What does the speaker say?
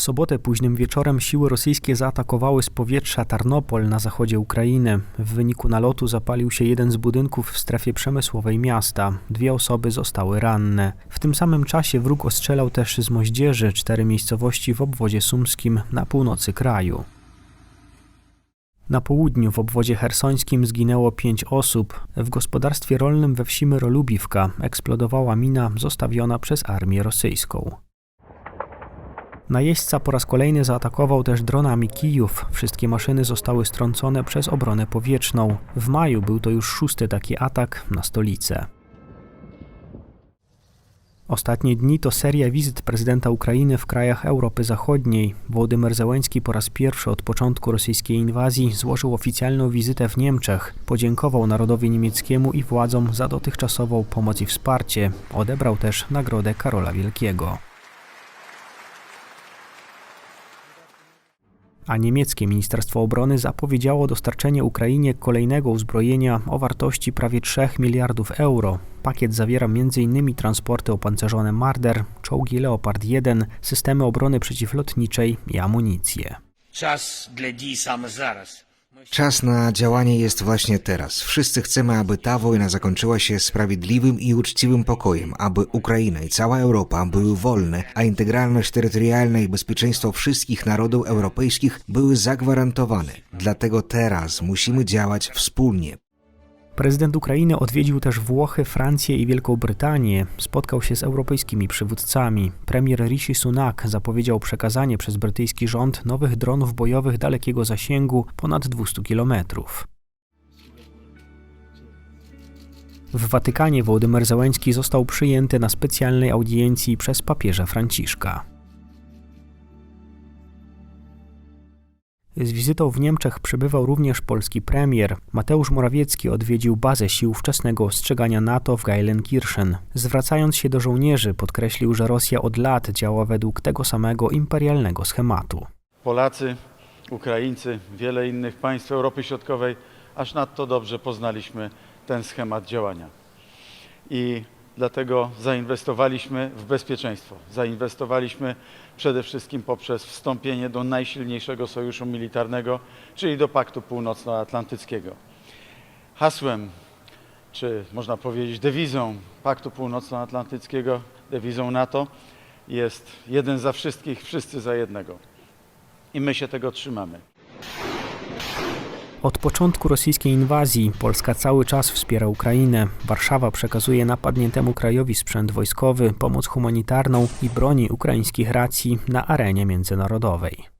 sobotę późnym wieczorem siły rosyjskie zaatakowały z powietrza Tarnopol na zachodzie Ukrainy. W wyniku nalotu zapalił się jeden z budynków w strefie przemysłowej miasta. Dwie osoby zostały ranne. W tym samym czasie wróg ostrzelał też z moździerzy cztery miejscowości w obwodzie sumskim na północy kraju. Na południu w obwodzie hersońskim zginęło pięć osób. W gospodarstwie rolnym we wsi Myrolubiwka eksplodowała mina zostawiona przez armię rosyjską. Najeźdźca po raz kolejny zaatakował też dronami Kijów. Wszystkie maszyny zostały strącone przez obronę powietrzną. W maju był to już szósty taki atak na stolicę. Ostatnie dni to seria wizyt prezydenta Ukrainy w krajach Europy Zachodniej. Władimir Zełenski po raz pierwszy od początku rosyjskiej inwazji złożył oficjalną wizytę w Niemczech. Podziękował narodowi niemieckiemu i władzom za dotychczasową pomoc i wsparcie. Odebrał też nagrodę Karola Wielkiego. a niemieckie Ministerstwo Obrony zapowiedziało dostarczenie Ukrainie kolejnego uzbrojenia o wartości prawie 3 miliardów euro. Pakiet zawiera m.in. transporty opancerzone Marder, czołgi Leopard 1, systemy obrony przeciwlotniczej i amunicję. Czas dla dziś zaraz. Czas na działanie jest właśnie teraz. Wszyscy chcemy, aby ta wojna zakończyła się sprawiedliwym i uczciwym pokojem, aby Ukraina i cała Europa były wolne, a integralność terytorialna i bezpieczeństwo wszystkich narodów europejskich były zagwarantowane. Dlatego teraz musimy działać wspólnie. Prezydent Ukrainy odwiedził też Włochy, Francję i Wielką Brytanię. Spotkał się z europejskimi przywódcami. Premier Rishi Sunak zapowiedział przekazanie przez brytyjski rząd nowych dronów bojowych dalekiego zasięgu ponad 200 kilometrów. W Watykanie Wołodymyr Zełenski został przyjęty na specjalnej audiencji przez papieża Franciszka. Z wizytą w Niemczech przybywał również polski premier. Mateusz Morawiecki odwiedził bazę sił wczesnego ostrzegania NATO w Geilenkirchen. Zwracając się do żołnierzy, podkreślił, że Rosja od lat działa według tego samego imperialnego schematu. Polacy, Ukraińcy, wiele innych państw Europy Środkowej aż nadto dobrze poznaliśmy ten schemat działania. I dlatego zainwestowaliśmy w bezpieczeństwo. Zainwestowaliśmy przede wszystkim poprzez wstąpienie do najsilniejszego sojuszu militarnego, czyli do Paktu Północnoatlantyckiego. Hasłem, czy można powiedzieć dewizą Paktu Północnoatlantyckiego, dewizą NATO jest jeden za wszystkich, wszyscy za jednego. I my się tego trzymamy. Od początku rosyjskiej inwazji Polska cały czas wspiera Ukrainę. Warszawa przekazuje napadniętemu krajowi sprzęt wojskowy, pomoc humanitarną i broni ukraińskich racji na arenie międzynarodowej.